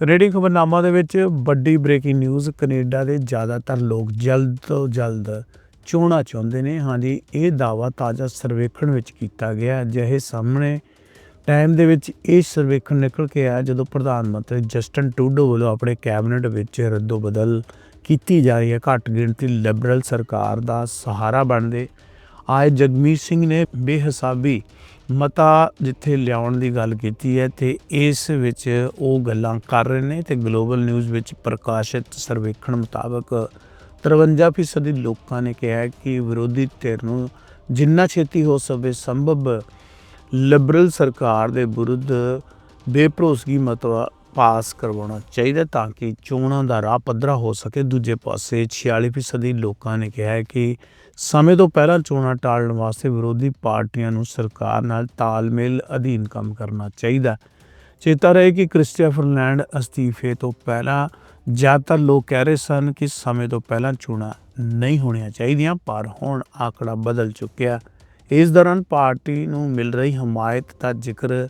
Canadian ਖਬਰਨਾਮਾ ਦੇ ਵਿੱਚ ਵੱਡੀ ਬ੍ਰੇਕਿੰਗ ਨਿਊਜ਼ ਕੈਨੇਡਾ ਦੇ ਜ਼ਿਆਦਾਤਰ ਲੋਕ ਜਲਦ ਤੋਂ ਜਲਦ ਚੋਣਾਂ ਚਾਹੁੰਦੇ ਨੇ। ਹਾਂਜੀ, ਇਹ ਦਾਵਾ ਤਾਜ਼ਾ ਸਰਵੇਖਣ ਵਿੱਚ ਕੀਤਾ ਗਿਆ ਜਿਹੇ ਸਾਹਮਣੇ ਟਾਈਮ ਦੇ ਵਿੱਚ ਇਹ ਸਰਵੇਖਣ ਨਿਕਲ ਕੇ ਆਇਆ ਜਦੋਂ ਪ੍ਰਧਾਨ ਮੰਤਰੀ ਜਸਟਨ ਟੂਡੋ ਵੱਲੋਂ ਆਪਣੇ ਕੈਬਨਿਟ ਵਿੱਚ ਰੱਦੋ ਬਦਲ ਕੀਤੀ ਜਾ ਰਹੀ ਹੈ। ਘੱਟ ਗਿਣਤੀ ਲਿਬਰਲ ਸਰਕਾਰ ਦਾ ਸਹਾਰਾ ਬਣਦੇ ਆਏ ਜਗਮੀਤ ਸਿੰਘ ਨੇ ਬੇਹਿਸਾਬੀ ਮਤਾ ਜਿੱਥੇ ਲਿਆਉਣ ਦੀ ਗੱਲ ਕੀਤੀ ਹੈ ਤੇ ਇਸ ਵਿੱਚ ਉਹ ਗੱਲਾਂ ਕਰ ਰਹੇ ਨੇ ਤੇ ਗਲੋਬਲ ਨਿਊਜ਼ ਵਿੱਚ ਪ੍ਰਕਾਸ਼ਿਤ ਸਰਵੇਖਣ ਮੁਤਾਬਕ 53% ਦੀ ਲੋਕਾਂ ਨੇ ਕਿਹਾ ਕਿ ਵਿਰੋਧੀ ਧਿਰ ਨੂੰ ਜਿੰਨਾ ਛੇਤੀ ਹੋ ਸਕੇ ਸੰਭਵ ਲਿਬਰਲ ਸਰਕਾਰ ਦੇ ਵਿਰੁੱਧ ਬੇਭਰੋਸਗੀ ਮਤਵਾ ਪਾਸ ਕਰਵਾਉਣਾ ਚਾਹੀਦਾ ਤਾਂ ਕਿ ਚੋਣਾਂ ਦਾ ਰਾਹ ਪੱਧਰਾ ਹੋ ਸਕੇ। ਦੂਜੇ ਪਾਸੇ 46% ਲੋਕਾਂ ਨੇ ਕਿਹਾ ਹੈ ਕਿ ਸਮੇਂ ਤੋਂ ਪਹਿਲਾਂ ਚੋਣਾਂ ਟਾਲਣ ਵਾਸਤੇ ਵਿਰੋਧੀ ਪਾਰਟੀਆਂ ਨੂੰ ਸਰਕਾਰ ਨਾਲ ਤਾਲਮੇਲ ਅਧੀਨ ਕੰਮ ਕਰਨਾ ਚਾਹੀਦਾ ਚੇਤਾ ਰਹੇ ਕਿ ਕ੍ਰਿਸਟੀਫਰ ਲੈਂਡ ਅਸਤੀਫੇ ਤੋਂ ਪਹਿਲਾਂ ਜ਼ਿਆਦਾਤਰ ਲੋਕ ਕਹਿ ਰਹੇ ਸਨ ਕਿ ਸਮੇਂ ਤੋਂ ਪਹਿਲਾਂ ਚੋਣਾਂ ਨਹੀਂ ਹੋਣੀਆਂ ਚਾਹੀਦੀਆਂ, ਪਰ ਹੁਣ ਆંકੜਾ ਬਦਲ ਚੁੱਕਿਆ ਇਸ ਦੌਰਾਨ ਪਾਰਟੀ ਨੂੰ ਮਿਲ ਰਹੀ ਹਮਾਇਤ ਦਾ ਜ਼ਿਕਰ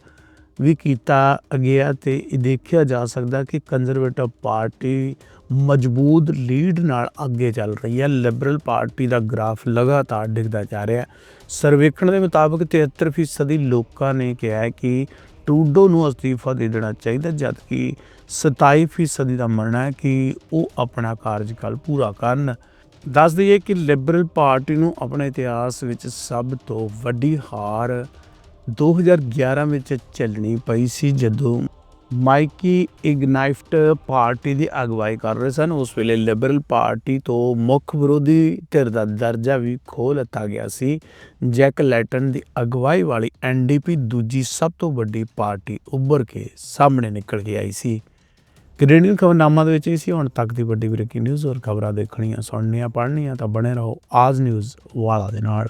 ਵੀ ਕੀਤਾ ਗਿਆ ਤੇ ਇਹ ਦੇਖਿਆ ਜਾ ਸਕਦਾ ਕਿ ਕੰਜ਼ਰਵੇਟਿਵ ਪਾਰਟੀ ਮਜ਼ਬੂਤ ਲੀਡ ਨਾਲ ਅੱਗੇ ਚੱਲ ਰਹੀ ਹੈ। ਲਿਬਰਲ ਪਾਰਟੀ ਦਾ ਗ੍ਰਾਫ ਲਗਾਤਾਰ ਡਿੱਗਦਾ ਜਾ ਰਿਹਾ ਹੈ। ਸਰਵੇਖਣ ਦੇ ਮੁਤਾਬਕ 73% ਦੀ ਲੋਕਾਂ ਨੇ ਕਿਹਾ ਹੈ ਕਿ ਟਰੂਡੋ ਨੂੰ ਅਸਤੀਫਾ ਦੇ ਦੇਣਾ ਚਾਹੀਦਾ, ਜਦਕਿ 27% ਦਾ ਮੰਨਣਾ ਹੈ ਕਿ ਉਹ ਆਪਣਾ ਕਾਰਜਕਾਲ ਪੂਰਾ ਕਰਨ। ਦੱਸ ਦਈਏ ਕਿ ਲਿਬਰਲ ਪਾਰਟੀ ਨੂੰ ਆਪਣੇ ਇਤਿਹਾਸ ਵਿੱਚ ਸਭ ਤੋਂ ਵੱਡੀ ਹਾਰ 2011 ਵਿੱਚ ਚੱਲਣੀ ਪਈ ਸੀ ਜਦੋਂ ਮਾਈਕੀ ਇਗਨਾਈਫਟ ਪਾਰਟੀ ਦੀ ਅਗਵਾਈ ਕਰ ਰਹੇ ਸਨ। ਉਸ ਵੇਲੇ ਲਿਬਰਲ ਪਾਰਟੀ ਤੋਂ ਮੁੱਖ ਵਿਰੋਧੀ ਧਿਰ ਦਾ ਦਰਜਾ ਵੀ ਖੋਹ ਲਿੱਤਾ ਗਿਆ ਸੀ। ਜੈਕ ਲੈਟਨ ਦੀ ਅਗਵਾਈ ਵਾਲੀ ਐਨਡੀਪੀ ਦੂਜੀ ਸਭ ਤੋਂ ਵੱਡੀ ਪਾਰਟੀ ਉੱਭਰ ਕੇ ਸਾਹਮਣੇ ਨਿਕਲ ਕੇ ਆਈ ਸੀ। ਕੈਨੇਡੀਅਨ ਖਬਰਨਾਮਾ ਦੇ ਵਿੱਚ ਇਹ ਸੀ, ਹੁਣ ਤੱਕ ਦੀ ਵੱਡੀ ਬ੍ਰੇਕਿੰਗ ਨਿਊਜ਼ ਔਰ ਖਬਰਾਂ ਦੇਖਣੀਆਂ, ਸੁਣਨੀਆਂ, ਪੜ੍ਹਨੀਆਂ ਤਾਂ ਬਣੇ ਰਹੋ ਆਜ ਨਿਊਜ਼ ਵਾਲਾ ਦੇ ਨਾਲ।